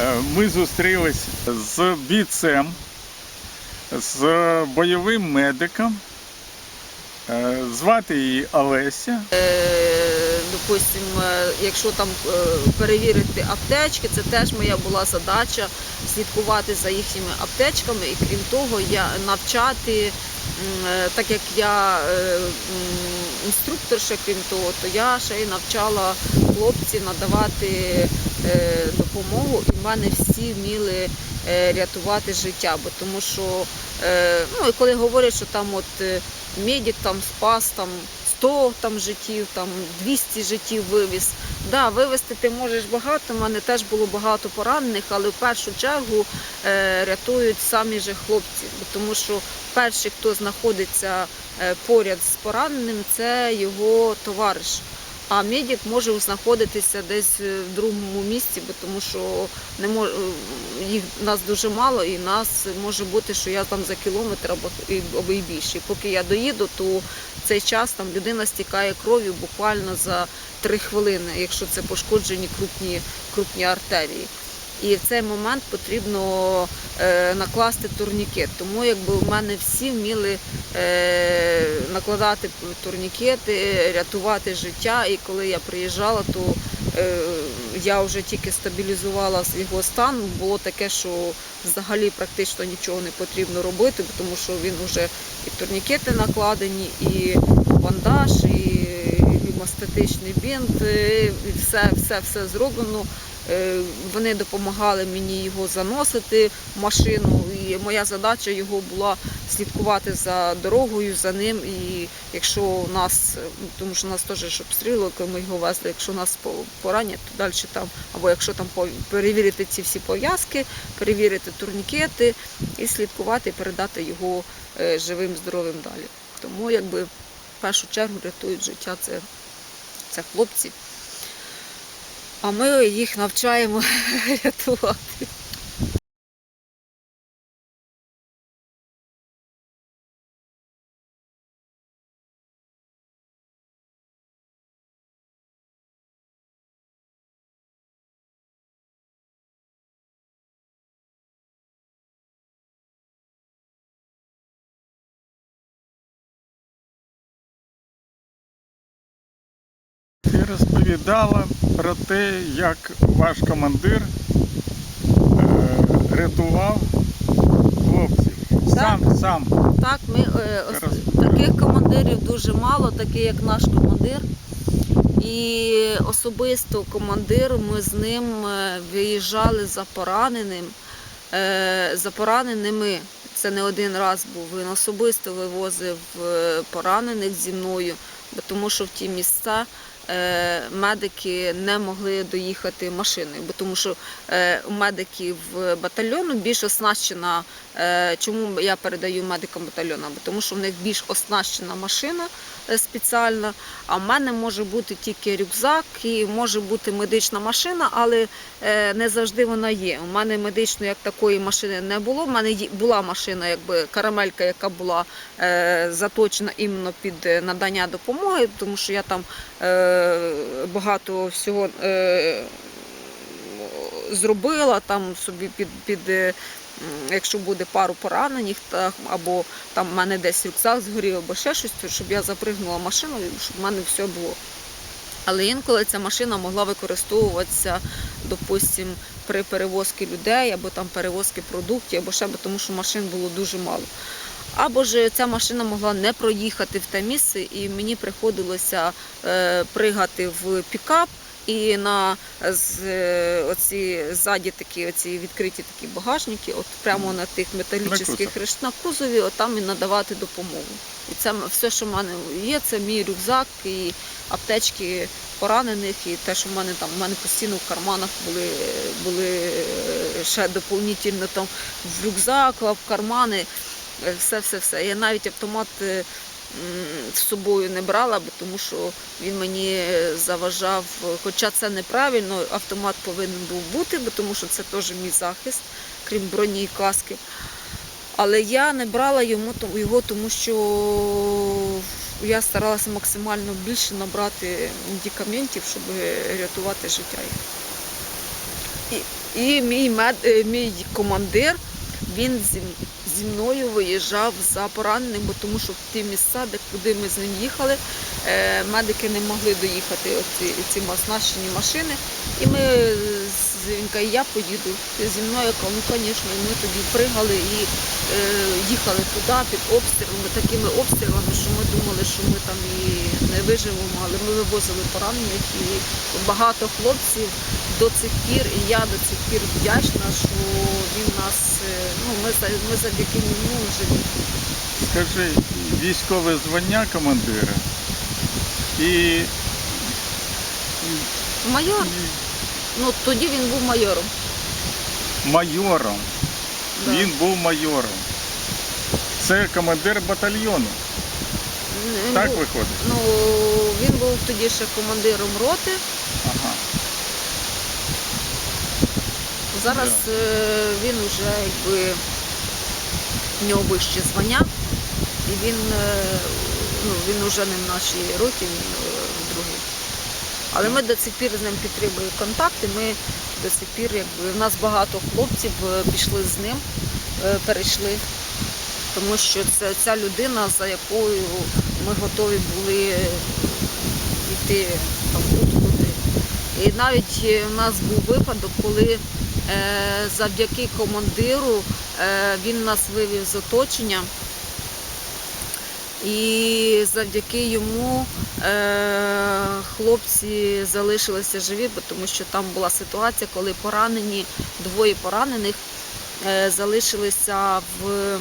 Е, Ми зустрілись з бійцем, з бойовим медиком. Е, Звати її Олеся. Е, Допустим, е, якщо там перевірити аптечки, це теж моя була задача слідкувати за їхніми аптечками. І крім того, я навчати, так як я інструктор, ще крім того, то я ще й навчала хлопців надавати е, допомогу, і в мене всі вміли е, рятувати життя. Бо тому що е, ну, і коли говорять, що там от медик там спас там 100 там життів, там 200 життів вивіз. Да, вивезти ти можеш багато. У мене теж було багато поранених, але в першу чергу рятують самі же хлопці, тому що перший, хто знаходиться поряд з пораненим, це його товариш. А медик може знаходитися десь е, в другому місці, бо тому що не мож... е, їх нас дуже мало, і нас може бути, що я там за кілометр або і- більше. І Поки я доїду, то цей час там людина стікає кров'ю буквально за три хвилини, якщо це пошкоджені крупні, крупні артерії. І в цей момент потрібно е, накласти турнікет. Тому якби в мене всі вміли е, накладати турнікети, рятувати життя. І коли я приїжджала, то е, я вже тільки стабілізувала його стан. Було таке, що взагалі практично нічого не потрібно робити, тому що він вже і турнікети накладені, і бандаж, і гемостатичний бінт, і все, все, все зроблено. Е, Вони допомагали мені його заносити в машину, і моя задача його була слідкувати за дорогою, за ним. І якщо нас, тому що нас теж ж обстрілили, коли ми його везли, якщо нас поранять, то далі там, або якщо там перевірити ці всі пов'язки, перевірити турнікети і слідкувати, і передати його е, живим, здоровим далі. Тому якби в першу чергу рятують життя це, це хлопці. А ми їх навчаємо рятувати. Розповідала про те, як ваш командир е, рятував хлопців. Сам, сам. Так, ми е, ос- таких командирів дуже мало, такий як наш командир. І особисто командир, ми з ним е, виїжджали за пораненим, е, за пораненими. Це не один раз був. Він особисто вивозив поранених зі мною, тому що в ті місця медики не могли доїхати машиною, бо тому що е, у медиків батальйону більш оснащена. е, Чому я передаю медикам батальйону? Бо тому що в них більш оснащена машина е, спеціальна, а в мене може бути тільки рюкзак і може бути медична машина, але е, не завжди вона є. У мене медичної як такої машини не було. У мене була машина, якби карамелька, яка була е, заточена іменно під е, надання допомоги, тому що я там е, багато всього е, зробила там собі під, під е, якщо буде пару поранених, та, або там в мене десь рюкзак згорів, або ще щось, щоб я запригнула машину, щоб в мене все було. Але інколи ця машина могла використовуватися, допустим, при перевозці людей або там перевозці продуктів, або ще тому, що машин було дуже мало. Або ж ця машина могла не проїхати в те місце, і мені приходилося е, пригати в пікап і на з, е, оці ззаді такі оці відкриті такі багажники, от прямо на тих металічних кузов. реш- на кузові, от там і надавати допомогу. І це все, що в мене є, це мій рюкзак і аптечки поранених, і те, що в мене там в мене постійно в карманах були, були е, ще доповнительно там в рюкзак, в кармани, е, все, все, все. Я навіть автомат. е, З собою не брала, тому що він мені заважав. Хоча це неправильно, автомат повинен був бути, тому що це теж мій захист, крім броні і каски. Але я не брала його, тому що я старалася максимально більше набрати медикаментів, щоб рятувати життя. І, і мій, мед, е, мій командир він зі, мною виїжджав за пораненим, бо тому що в ті місця, де куди ми з ним їхали, е, медики не могли доїхати ці оснащені машини. І ми він каже, я поїду ти зі мною. Я кажу, ну звісно, і ми тоді пригали і е, їхали туди під обстрілами, такими обстрілами, що ми думали, що ми там і не виживемо, але ми вивозили поранених і багато хлопців до цих пір, і я до цих пір вдячна, що він нас, е, ну ми, ми завдяки ньому живі. Скажи, військове звання командира і, Майор, і ну тоді він був майором. майором. Да. Він був майором. Це командир батальйону. Він Так був- виходить? Ну, він був тоді ще командиром роти. Ага. Зараз Да. е, він вже якби в нього вище звання, і він, е, ну, він вже не в нашій роті, він е. Але ми до цих пір з ним підтримуємо контакти. Ми до цих пір, якби в нас багато хлопців е, пішли з ним, е, перейшли. Тому що це ця людина, за якою ми готові були е, йти там будь-куди. І навіть у нас був випадок, коли завдяки командиру він нас вивів з оточення. І завдяки йому е, хлопці залишилися живі, тому що там була ситуація, коли поранені, двоє поранених е, залишилися в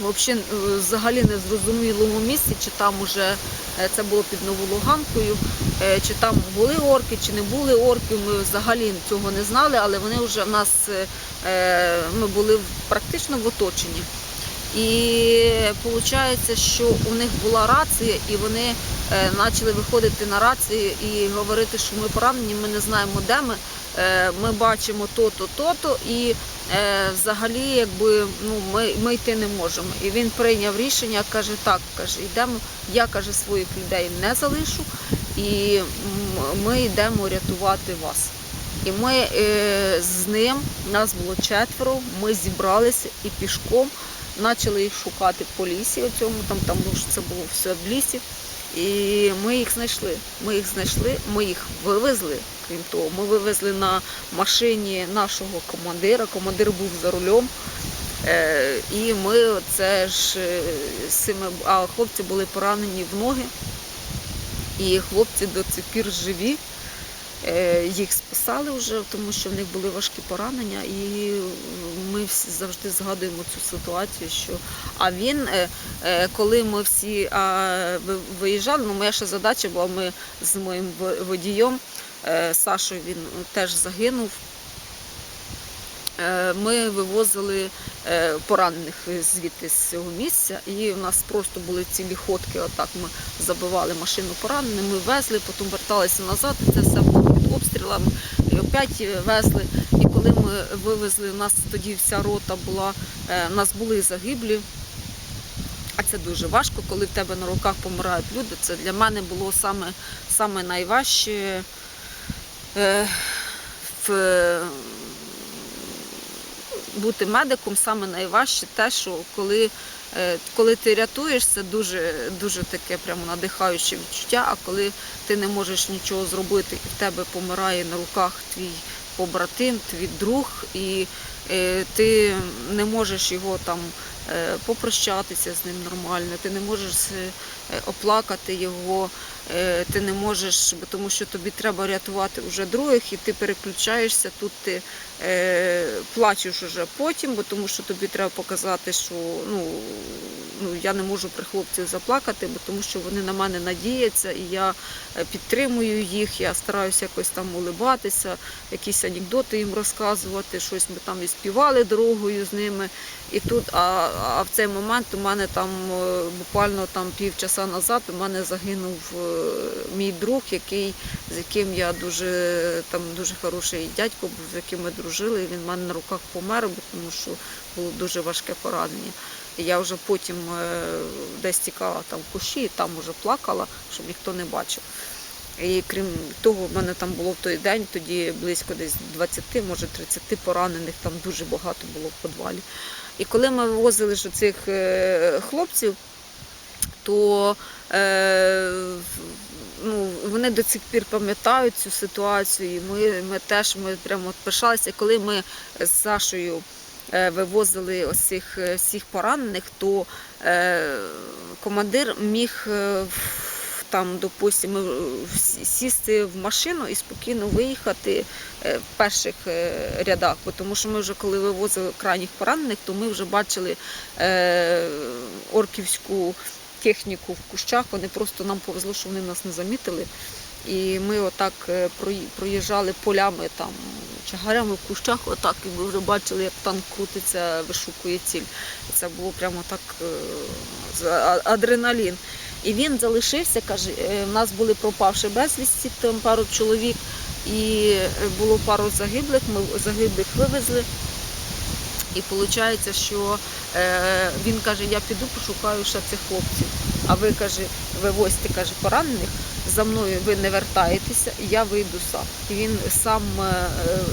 Взагалі, взагалі незрозумілому місці, чи там уже е, це було під Новолуганкою, е, чи там були орки, чи не були орки. Ми взагалі цього не знали, але вони вже в нас е, е, ми були практично в оточенні. І виходить, що у них була рація, і вони е, почали виходити на рацію і говорити, що ми поранені, ми не знаємо, де ми. Е, Ми бачимо то-то, то-то, і е, взагалі, якби ну ми, ми йти не можемо. І він прийняв рішення, каже, так, каже, йдемо. Я каже, своїх людей не залишу, і ми йдемо рятувати вас. І ми е, з ним, нас було четверо, ми зібралися і пішком почали їх шукати по лісі. Оцьому, там, там було, це було все в лісі. І ми їх знайшли. Ми їх знайшли, ми їх вивезли. Крім того, ми вивезли на машині нашого командира. Командир був за рулем. Е, і ми це ж е, цими, а хлопці були поранені в ноги. І хлопці до цих пір живі. Е, Їх спасали вже, тому що в них були важкі поранення, і ми всі завжди згадуємо цю ситуацію. Що а він, е, е, коли ми всі виїжджали, ну моя ще задача була, ми з моїм водієм Сашою, він теж загинув. Ми вивозили поранених звідти з цього місця, і у нас просто були цілі ходки. Отак ми забивали машину пораненим, ми везли, потім верталися назад. Це обстрілами. І опять везли. І коли ми вивезли, у нас тоді вся рота була, е, у нас були загиблі. А це дуже важко, коли в тебе на руках помирають люди. Це для мене було саме, саме найважче. Е, бути медиком саме найважче те, що коли, е, коли ти рятуєш, це дуже, дуже таке прямо надихаюче відчуття. А коли ти не можеш нічого зробити, і в тебе помирає на руках твій побратим, твій друг, і ти не можеш його там е, попрощатися з ним нормально, ти не можеш е, оплакати його, е, ти не можеш, тому що тобі треба рятувати вже других, і ти переключаєшся тут. Ти е, плачеш уже потім, бо тому що тобі треба показати, що ну, ну я не можу при хлопців заплакати, бо тому що вони на мене надіються, і я е, підтримую їх, я стараюся якось там улибатися, якісь анекдоти їм розказувати, щось ми там і співали дорогою з ними. І тут, а, а в цей момент у мене там е, буквально там півчаса назад у мене загинув е, мій друг, який з яким я дуже там дуже хороший дядько був, з яким ми дружили. Він в мене на руках помер, тому що було дуже важке поранення. І я вже потім е, десь тікала там в кущі, і там уже плакала, щоб ніхто не бачив. І крім того, в мене там було в той день тоді близько десь 20, може 30 поранених, там дуже багато було в підвалі. І коли ми вивозили ж цих хлопців, то е, ну, вони до цих пір пам'ятають цю ситуацію. І ми, ми теж ми прямо пишалися. Коли ми з Сашою е, вивозили ось цих е, всіх поранених, то е, командир міг е, там, допустимо, сісти в машину і спокійно виїхати е, в перших е, рядах. Тому що ми вже коли вивозили крайніх поранених, то ми вже бачили е, орківську техніку в кущах. Вони просто нам повезло, що вони нас не замітили. І ми отак е, проїжджали полями там, чагарями в кущах, отак, і ми вже бачили, як танк крутиться, вишукує ціль. Це було прямо так е, адреналін. І він залишився, каже, е, в нас були пропавші безвісті, там пару чоловік, і е, було пару загиблих, ми загиблих вивезли. І виходить, що е, він каже, я піду пошукаю ще цих хлопців. А ви каже, вивозьте каже, поранених, за мною ви не вертаєтеся, я вийду сам. Він сам е,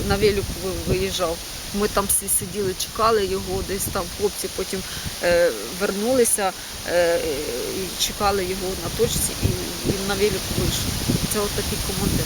на велику виїжджав. Ми там всі сиділи, чекали його, десь там хлопці потім е, вернулися е, і чекали його на точці, і він на велику вийшов. Це от командир.